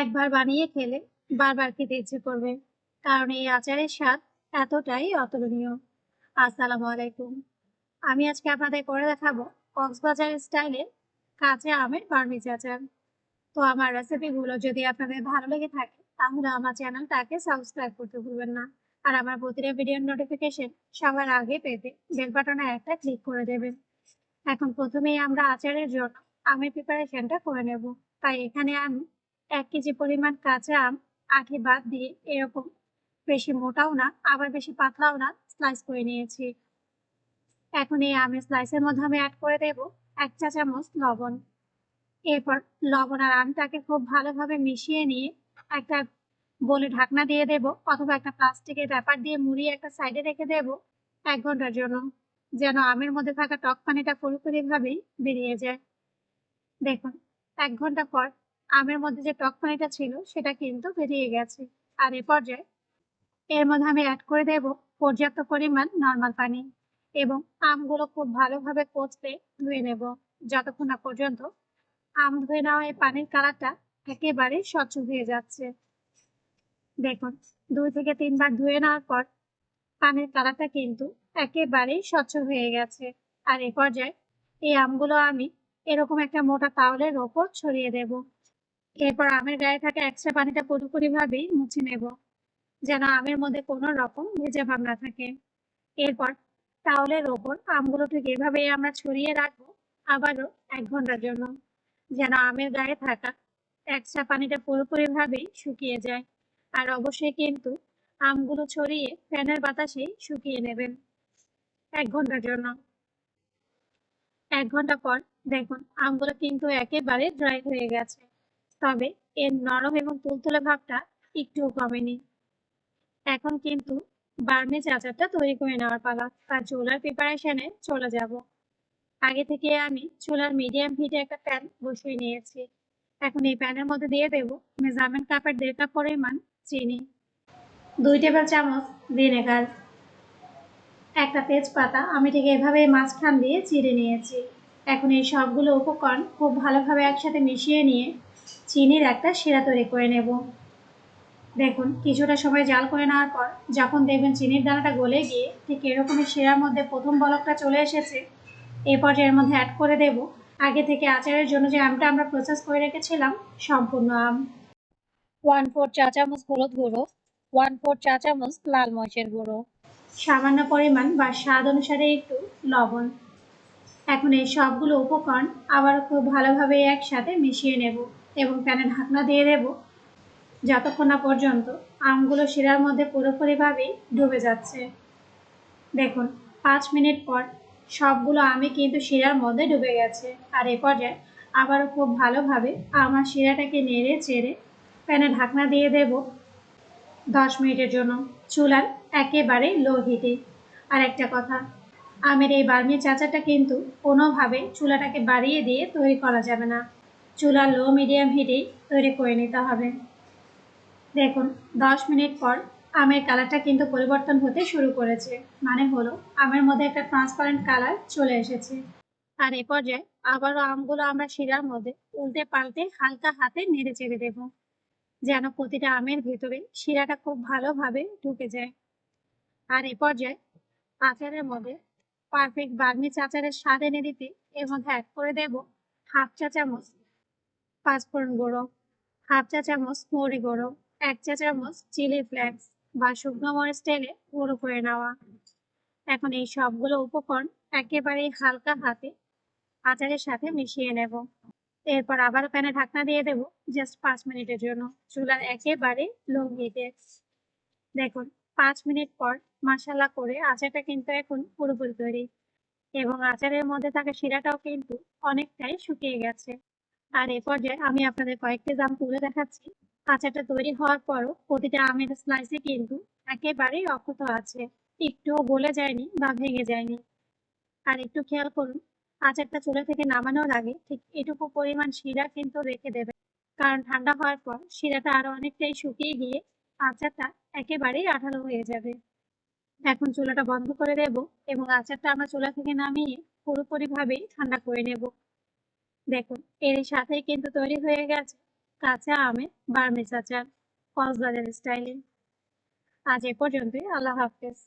একবার বানিয়ে খেলে বারবার খেতে ইচ্ছে করবে। কারণ এই আচারের স্বাদ এতটাই অতুলনীয়। আসসালামু আলাইকুম। আমি আজকে আপনাদের করে দেখাবো কক্সবাজার স্টাইলের কাঁচা আমের বার্মিজ আচার। তো আমার রেসিপিগুলো যদি আপনাদের ভালো লেগে থাকে, তাহলে আমার চ্যানেলটাকে সাবস্ক্রাইব করতে ভুলবেন না। আর আমার প্রতিটা ভিডিওর নোটিফিকেশন সবার আগে পেতে বেল বাটনে একটা ক্লিক করে দেবেন। এখন প্রথমেই আমরা আচারের জন্য আমের প্রিপারেশনটা করে নেব। তাই এখানে আমি এক কেজি পরিমাণ কাঁচা আম আঠি বাদ দিয়ে এরকম বেশি মোটাও না, আবার বেশি পাতলাও না স্লাইস করে নিয়েছি। এখন এই আমের স্লাইসের মধ্যে আমি অ্যাড করে দেব এক চা চামচ লবণ। এরপর লবণ আর আমটাকে খুব ভালোভাবে মিশিয়ে নিয়ে একটা বলে ঢাকনা দিয়ে দেব অথবা একটা প্লাস্টিকের ব্যাপার দিয়ে মুড়িয়ে একটা সাইডে রেখে দেব এক ঘণ্টার জন্য, যেন আমের মধ্যে থাকা টক পানিটা পুরোপুরি ভাবেই বেরিয়ে যায়। দেখুন, এক ঘণ্টা পর আমের মধ্যে যে টক পানিটা ছিল, সেটা কিন্তু বেরিয়ে গেছে। আর এ পর্যায়ে এর মধ্যে আমি অ্যাড করে দেব পর্যাপ্ত পরিমাণ নর্মাল পানি এবং আমগুলো খুব ভালোভাবে কচলে ধুয়ে নেব। যতক্ষণ না পর্যন্ত আম ধুয়ে নেওয়া এই পানির কালারটা একেবারে স্বচ্ছ হয়ে যাচ্ছে। দেখুন, দুই থেকে তিনবার ধুয়ে নেওয়ার পর পানির কালারটা কিন্তু একেবারেই স্বচ্ছ হয়ে গেছে। আর এ পর্যায়ে এই আমগুলো আমি এরকম একটা মোটা তাওলের ওপর ছড়িয়ে দেব। এরপর আমের গায়ে থাকা এক্সট্রা পানিটা পুরোপুরি ভাবেই মুছে নেব, যেন আমের মধ্যে কোনো রকম ভেজা ভাব না থাকে। এরপর তাওলের ওপর আমগুলো ঠিক এভাবেই আমরা ছড়িয়ে রাখব আবারও এক ঘণ্টার জন্য, যেন আমের গায়ে থাকা এক্সট্রা পানিটা পুরোপুরি ভাবেই শুকিয়ে যায়। আর অবশ্যই কিন্তু আমগুলো ছড়িয়ে ফ্যানের বাতাসেই শুকিয়ে নেবেন এক ঘণ্টার জন্য। এক ঘণ্টা পর দেখুন, আমগুলো কিন্তু একেবারে ড্রাই হয়ে গেছে। তবে এর নরম এবং তুলতুলে ভাবটা একটুও কমেনি। এখন কিন্তু বার্মিজ আচারটা তৈরি করে নেওয়ার পালা তার চুলার প্রিপারেশনে চলে যাব। আগে থেকে আমি চুলার মিডিয়াম হিটে একটা প্যান বসিয়ে নিয়েছি। এখন এই প্যানের মধ্যে দিয়ে দেবো মেজারমেন্ট কাপের দেড় কাপ পরিমাণ চিনি, দুই টেবিল চামচ ভিনেগার একটা তেজপাতা। আমি ঠিক এভাবে মাঝখান দিয়ে চিড়ে নিয়েছি। এখন এই সবগুলো উপকরণ খুব ভালোভাবে একসাথে মিশিয়ে নিয়ে চিনির একটা শিরা তৈরি করে নেব। দেখুন, কিছুটা সময় জাল করে নেওয়ার পর যখন দেখবেন চিনির দানাটা গলে গিয়ে ঠিক এরকমই শিরার মধ্যে প্রথম বলকটা চলে এসেছে এই পর্যায়ের মধ্যে অ্যাড করে দেব। আগে থেকে আচারের জন্য যে আমটা আমরা প্রসেস করে রেখেছিলাম, সম্পূর্ণ আম। ওয়ান ফোর চা চামচ হলুদ গুঁড়ো ওয়ান ফোর চা চামচ লাল মরিচের গুঁড়ো। সামান্য পরিমাণ বা স্বাদ অনুসারে একটু লবণ। এখন এই সবগুলো উপকরণ আবার খুব ভালোভাবে একসাথে মিশিয়ে নেব। এবং প্যানে ঢাকনা দিয়ে দেব। যতক্ষণ না পর্যন্ত আমগুলো শিরার মধ্যে পুরোপুরিভাবেই ডুবে যাচ্ছে। দেখুন, পাঁচ মিনিট পর সবগুলো আমি কিন্তু শিরার মধ্যে ডুবে গেছে। আর এ পর্যায়ে আবারও খুব ভালোভাবে আমার শিরাটাকে নেড়ে চেড়ে প্যানে ঢাকনা দিয়ে দেব। দশ মিনিটের জন্য চুলার একেবারে লো হিটে। আর একটা কথা, আমের এই বার্মি চাচাটা কিন্তু কোনোভাবে চুলাটাকে বাড়িয়ে দিয়ে তৈরি করা যাবে না। চুলা লো, মিডিয়াম হিটেই তৈরি করে নিতে হবে। দেখুন, দশ মিনিট পর আমের কালারটা কিন্তু পরিবর্তন হতে শুরু করেছে। মানে হলো, আমের মধ্যে একটা ট্রান্সপারেন্ট কালার চলে এসেছে। আর এ পর্যায়ে আবারও আমগুলো আমরা শিরার মধ্যে উল্টে পাল্টে হালকা হাতে নেড়ে চেড়ে দেব, যেন প্রতিটা আমের ভেতরে শিরাটা খুব ভালোভাবে ঢুকে যায়। আর এ পর্যায়ে আচারের মধ্যে পারফেক্ট বার্মিচ আচারের স্বাদ এনে দিতে এর মধ্যে অ্যাড করে দেব হাফ চা চামচ পাঁচফোড়ন গুঁড়ো হাফ চা চামচ মৌরি গুঁড়ো এক চা চামচ চিলি ফ্লেক্স বা শুকনো মরিচ তেলে গুঁড়ো করে নেওয়া। এখন এই সবগুলো উপকরণ একেবারেই হালকা হাতে আচারের সাথে মিশিয়ে নেব। এরপর আবার প্যানে ঢাকনা দিয়ে দেব জাস্ট পাঁচ মিনিটের জন্য। চুলার একেবারে লো হিটে দেখুন, পাঁচ মিনিট পর মশালা করে আচারটা কিন্তু এখন পুরোপুরি তৈরি। এবং আচারের মধ্যে থাকা শিরাটাও কিন্তু অনেকটাই শুকিয়ে গেছে। আর এ পর্যায়ে আমি আপনাদের কয়েকটি দাম তুলে দেখাচ্ছি। আচারটা তৈরি হওয়ার পরও প্রতিটা আমের স্লাইসে কিন্তু একেবারেই অক্ষত আছে। একটুও গলে যায়নি বা ভেঙে যায়নি। আর একটু খেয়াল করুন, আচারটা চুলা থেকে নামানোর আগে ঠিক এটুকু পরিমাণ শিরা কিন্তু রেখে দেবে কারণ ঠান্ডা হওয়ার পর শিরাটা আরও অনেকটাই শুকিয়ে গিয়ে আচারটা একেবারেই আঠালো হয়ে যাবে। এখন চুলাটা বন্ধ করে দেব এবং আচারটা আমরা চুলা থেকে নামিয়ে পুরোপুরি ভাবেই ঠান্ডা করে নেব। দেখুন এর সাথে কিন্তু তৈরি হয়ে গেছে কাঁচা আমে বার্মিজ আচার কক্সবাজার স্টাইলে। আজ এ পর্যন্তই, আল্লাহ হাফেজ।